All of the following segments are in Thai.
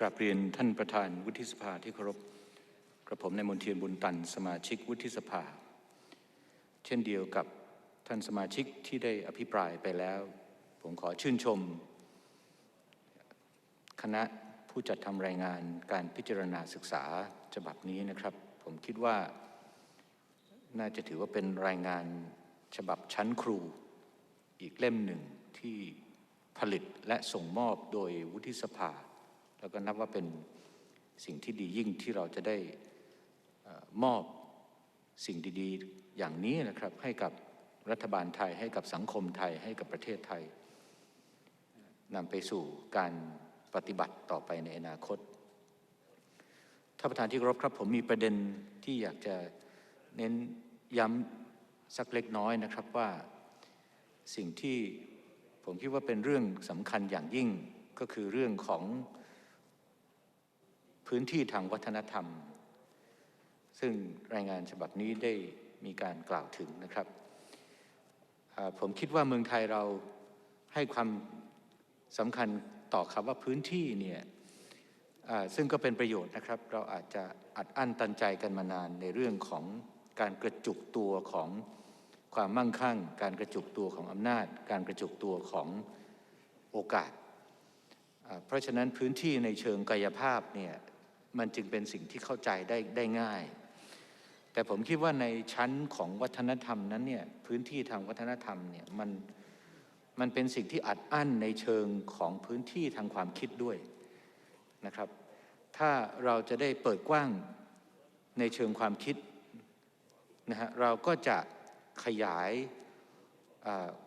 กราบเรียนท่านประธานวุฒิสภาที่เคารพกระผมในายมนเทียนบุญตัน สมาชิกวุฒิสภา เช่นเดียวกับท่านสมาชิกที่ได้อภิปรายไปแล้ว ผมขอชื่นชม คณะผู้จัดทำรายงานการพิจารณาศึกษาฉบับนี้นะครับ ผมคิดว่าน่าจะถือว่าเป็นรายงานฉบับชั้นครูอีกเล่มหนึ่งที่ผลิตและส่งมอบโดยวุฒิสภา แล้วก็นับว่าเป็นสิ่งที่ดียิ่งที่เราจะได้มอบสิ่งดีๆ อย่างนี้นะครับ ให้กับรัฐบาลไทย ให้กับสังคมไทย ให้กับประเทศไทยนำไปสู่การปฏิบัติต่อไปในอนาคตท่านประธานที่เคารพครับ ผมมีประเด็นที่อยากจะเน้นย้ำสักเล็กน้อยนะครับว่าสิ่งที่ผมคิดว่าเป็นเรื่องสำคัญอย่างยิ่งก็คือเรื่องของ พื้นที่ทางวัฒนธรรม ซึ่งรายงานฉบับนี้ได้มีการกล่าวถึงนะครับ ผมคิดว่าเมืองไทยเราให้ความสำคัญต่อคำว่าพื้นที่เนี่ยซึ่งก็เป็นประโยชน์นะครับ เราอาจจะอัดอั้นตันใจกันมานานในเรื่องของการกระจุกตัวของความมั่งคั่ง การกระจุกตัวของอำนาจ การกระจุกตัวของโอกาส เพราะฉะนั้นพื้นที่ในเชิงกายภาพเนี่ย มันจึงเป็นสิ่งที่เข้าใจได้ได้ง่าย แต่ผมคิดว่าในชั้นของวัฒนธรรมนั้นเนี่ยพื้นที่ทางวัฒนธรรมเนี่ยมันมันเป็นสิ่งที่อัดอั้นในเชิงของพื้นที่ทางความคิดด้วยนะครับ ถ้าเราจะได้เปิดกว้างในเชิงความคิดนะฮะเราก็จะขยาย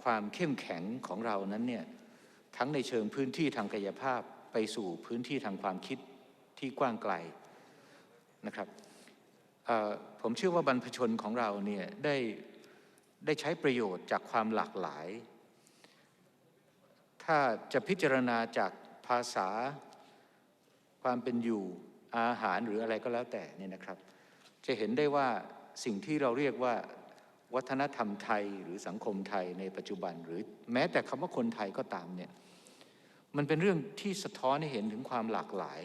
ความเข้มแข็งของเรานั้นเนี่ยทั้งในเชิงพื้นที่ทางกายภาพไปสู่พื้นที่ทางความคิด ที่กว้างไกลนะครับผมเชื่อว่าบรรพชนของเราเนี่ยได้ได้ใช้ประโยชน์จากความหลากหลาย ถ้าจะพิจารณาจากภาษาความเป็นอยู่อาหารหรืออะไรก็แล้วแต่เนี่ยนะครับ จะเห็นได้ว่าสิ่งที่เราเรียกว่าวัฒนธรรมไทยหรือสังคมไทยในปัจจุบัน หรือแม้แต่คำว่าคนไทยก็ตามเนี่ยมันเป็นเรื่องที่สะท้อนให้เห็นถึงความหลากหลาย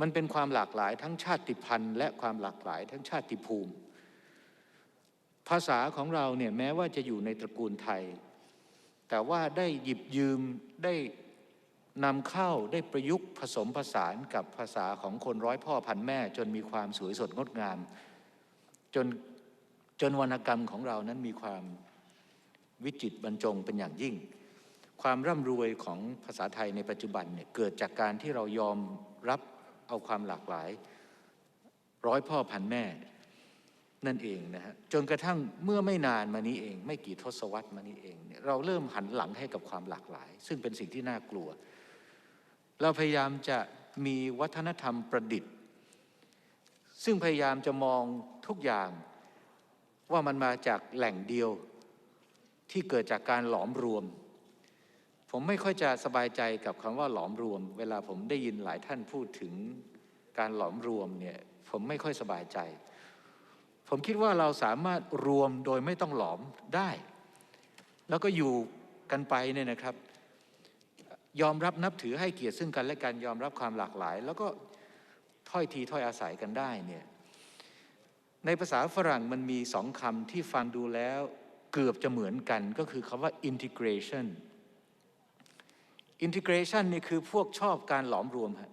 มันเป็นความหลากหลายทั้งชาติพันธุ์ และความหลากหลายทั้งชาติภูมิ ภาษาของเราเนี่ยแม้ว่าจะอยู่ในตระกูลไทย แต่ว่าได้หยิบยืมได้นำเข้าได้ประยุกต์ผสมผสานกับภาษาของคนร้อยพ่อพันแม่ จนมีความสวยสดงดงาม จนจนวรรณกรรมของเรานั้นมีความวิจิตบรรจงเป็นอย่างยิ่ง ความร่ำรวยของภาษาไทยในปัจจุบันเนี่ยเกิดจากการที่เรายอมรับ เอาความหลากหลาย ร้อยพ่อพันแม่ นั่นเองนะฮะจนกระทั่งเมื่อไม่นานมานี้เอง ไม่กี่ทศวรรษมานี้เองเเราเริ่มหันหลังให้กับความหลากหลาย ซึ่งเป็นสิ่งที่น่ากลัว เราพยายามจะมีวัฒนธรรมประดิษฐ์ ซึ่งพยายามจะมองทุกอย่างว่ามันมาจากแหล่งเดียวที่เกิดจากการหลอมรวม ผมไม่ค่อยจะสบายใจกับคำว่าหลอมรวม เวลาผมได้ยินหลายท่านพูดถึงการหลอมรวมเนี่ยผมไม่ค่อยสบายใจ ผมคิดว่าเราสามารถรวมโดยไม่ต้องหลอมได้ แล้วก็อยู่กันไปเนี่ยนะครับ ยอมรับนับถือให้เกียรติซึ่งกันและกันยอมรับความหลากหลาย แล้วก็ถ้อยทีถ้อยอาศัยกันได้เนี่ยในภาษาฝรั่งมันมีสองคำที่ฟังดูแล้วเกือบจะเหมือนกันก็คือคำว่า integration integration นี่คือพวกชอบการหลอมรวมฮะ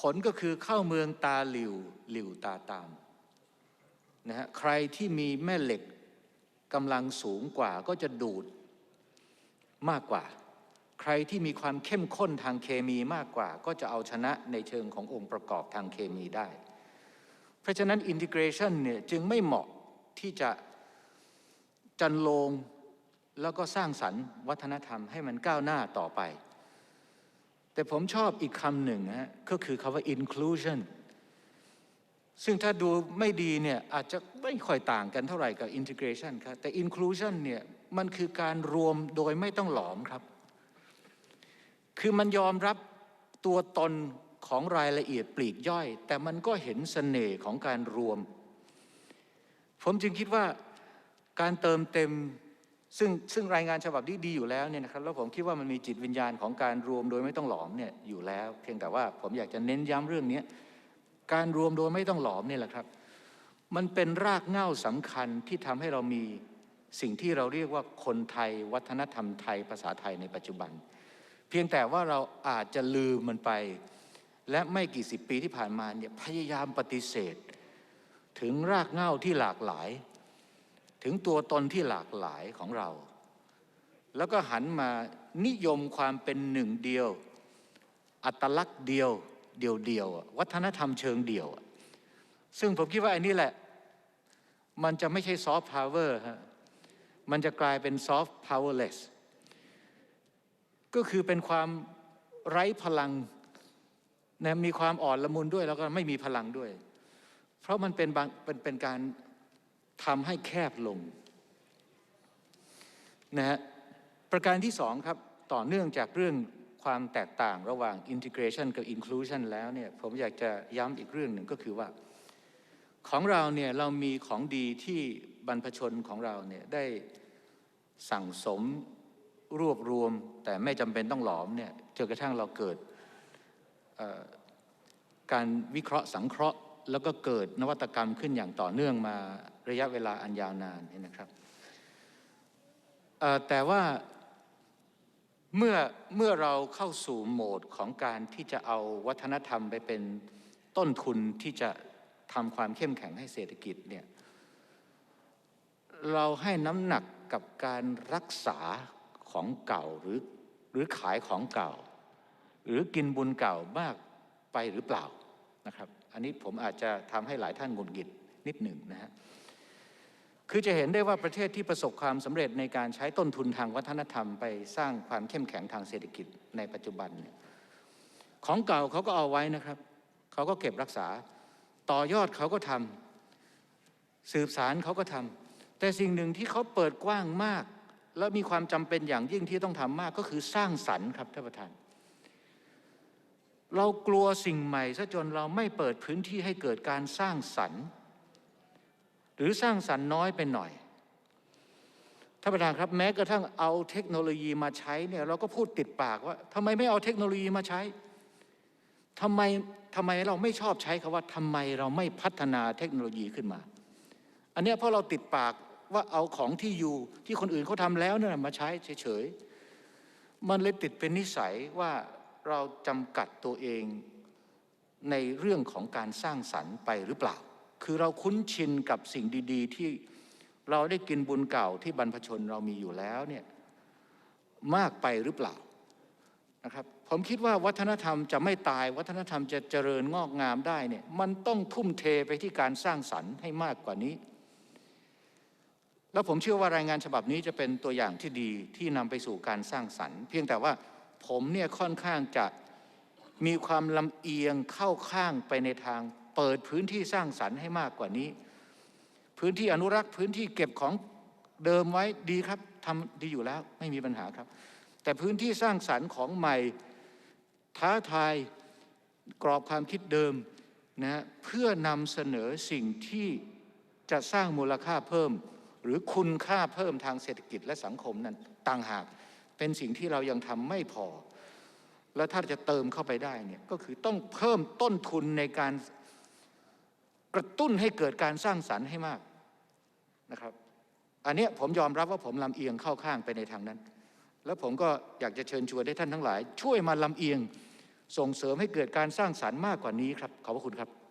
ผลก็คือเข้าเมืองตาหลิวหลิวตาตามนะฮะใครที่มีแม่เหล็กกำลังสูงกว่าก็จะดูดมากกว่า ใครที่มีความเข้มข้นทางเคมีมากกว่า ก็จะเอาชนะในเชิงขององค์ประกอบทางเคมีได้ เพราะฉะนั้น integration เนี่ยจึงไม่เหมาะที่จะจันโลง แล้วก็สร้างสรรค์วัฒนธรรมให้มันก้าวหน้าต่อไป แต่ผมชอบอีกคำหนึ่งฮะก็คือคำว่า inclusion ซึ่งถ้าดูไม่ดีเนี่ยอาจจะไม่ค่อยต่างกันเท่าไหร่กับ integration ครับแต่ inclusion เนี่ยมันคือการรวมโดยไม่ต้องหลอมครับ คือมันยอมรับตัวตนของรายละเอียดปลีกย่อย แต่มันก็เห็นเสน่ห์ของการรวม ผมจึงคิดว่าการเติมเต็ม ซึ่งซึ่งรายงานฉบับนี้ดีอยู่แล้วเนี่ยนะครับแล้วผมคิดว่ามันมีจิตวิญญาณของการรวมโดยไม่ต้องหลอมเนี่ยอยู่แล้ว เพียงแต่ว่าผมอยากจะเน้นย้ำเรื่องนี้การรวมโดยไม่ต้องหลอมเนี่ยแหละครับ มันเป็นรากเหง้าสำคัญที่ทำให้เรามีสิ่งที่เราเรียกว่าคนไทย วัฒนธรรมไทยภาษาไทยในปัจจุบัน เพียงแต่ว่าเราอาจจะลืมมันไป และไม่กี่สิบปีที่ผ่านมาเนี่ยพยายามปฏิเสธ ถึงรากเหง้าที่หลากหลาย ถึงตัวตนที่หลากหลายของเรา แล้วก็หันมานิยมความเป็นหนึ่งเดียว อัตลักษณ์เดียวเดียวเดียววัฒนธรรมเชิงเดียว ซึ่งผมคิดว่าอันนี้แหละ มันจะไม่ใช่ซอฟต์พาวเวอร์ฮะมันจะกลายเป็นซอฟต์พาวเวอร์เลสก็คือเป็นความไร้พลังนะมีความอ่อนละมุนด้วยแล้วก็ไม่มีพลังด้วย เพราะมันเป็นบางเป็นเป็นการ ทำให้แคบลงนะฮะประการที่สองครับต่อเนื่องจากเรื่องความแตกต่างระหว่าง integration กับ inclusion แล้วเนี่ยผมอยากจะย้ำอีกเรื่องหนึ่งก็คือว่า ของเราเนี่ยเรามีของดีที่บรรพชนของเราเนี่ยได้สั่งสมรวบรวม แต่ไม่จำเป็นต้องหลอมเนี่ยจนกระทั่งเราเกิดการวิเคราะห์สังเคราะห์ แล้วก็เกิดนวัตกรรมขึ้นอย่างต่อเนื่องมาระยะเวลาอันยาวนานนี่นะครับแต่ว่าเมื่อเมื่อเราเข้าสู่โหมดของการที่จะเอาวัฒนธรรมไปเป็นต้นทุนที่จะทำความเข้มแข็งให้เศรษฐกิจเนี่ยเราให้น้ำหนักกับการรักษาของเก่าหรือหรือขายของเก่า หรือกินบุญเก่ามากไปหรือเปล่านะครับ อันนี้ผมอาจจะทำให้หลายท่านหงุดหงิดนิดหนึ่งนะฮะคือจะเห็นได้ว่าประเทศที่ประสบความสำเร็จในการใช้ต้นทุนทางวัฒนธรรมไปสร้างความเข้มแข็งทางเศรษฐกิจในปัจจุบันเนี่ยของเก่าเขาก็เอาไว้นะครับ เขาก็เก็บรักษา ต่อยอดเขาก็ทำสืบสารเขาก็ทำแต่สิ่งหนึ่งที่เขาเปิดกว้างมาก และมีความจำเป็นอย่างยิ่งที่ต้องทำมากก็คือสร้างสรรค์ครับท่านประธาน เรากลัวสิ่งใหม่ซะจนเราไม่เปิดพื้นที่ให้เกิดการสร้างสรรค์ หรือสร้างสรรค์น้อยไปหน่อยท่านประธานครับแม้กระทั่งเอาเทคโนโลยีมาใช้เนี่ยเราก็พูดติดปากว่าทำไมไม่เอาเทคโนโลยีมาใช้ทำไมทำไมเราไม่ชอบใช้คำว่าทำไมเราไม่พัฒนาเทคโนโลยีขึ้นมา อันนี้เพราะเราติดปากว่าเอาของที่อยู่ที่คนอื่นเขาทำแล้วเนี่ยมาใช้เฉยๆมันเลยติดเป็นนิสัยว่า เราจำกัดตัวเองในเรื่องของการสร้างสรรค์ไปหรือเปล่า คือเราคุ้นชินกับสิ่งดี ๆ ที่เราได้กินบุญเก่าที่บรรพชนเรามีอยู่แล้วเนี่ยมากไปหรือเปล่านะครับผมคิดว่าวัฒนธรรมจะไม่ตายวัฒนธรรมจะเจริญงอกงามได้เนี่ยมันต้องทุ่มเทไปที่การสร้างสรรค์ให้มากกว่านี้ แล้วผมเชื่อว่ารายงานฉบับนี้จะเป็นตัวอย่างที่ดีที่นำไปสู่การสร้างสรรค์ เพียงแต่ว่า ผมเนี่ยค่อนข้างจะมีความลำเอียงเข้าข้างไปในทาง เปิดพื้นที่สร้างสรรค์ให้มากกว่านี้ พื้นที่อนุรักษ์พื้นที่เก็บของเดิมไว้ดีครับทำดีอยู่แล้วไม่มีปัญหาครับ แต่พื้นที่สร้างสรรค์ของใหม่ท้าทายกรอบความคิดเดิมนะเพื่อนำเสนอสิ่งที่จะสร้างมูลค่าเพิ่ม หรือคุณค่าเพิ่มทางเศรษฐกิจและสังคมนั้นต่างหาก เป็นสิ่งที่เรายังทำไม่พอ แล้วถ้าจะเติมเข้าไปได้เนี่ยก็คือต้องเพิ่มต้นทุนในการกระตุ้นให้เกิดการสร้างสรรค์ให้มากนะครับ อันนี้ผมยอมรับว่าผมลำเอียงเข้าข้างไปในทางนั้น แล้วผมก็อยากจะเชิญชวนให้ท่านทั้งหลาย ช่วยมาลำเอียงส่งเสริมให้เกิดการสร้างสรรค์มากกว่านี้ครับ ขอบพระคุณครับ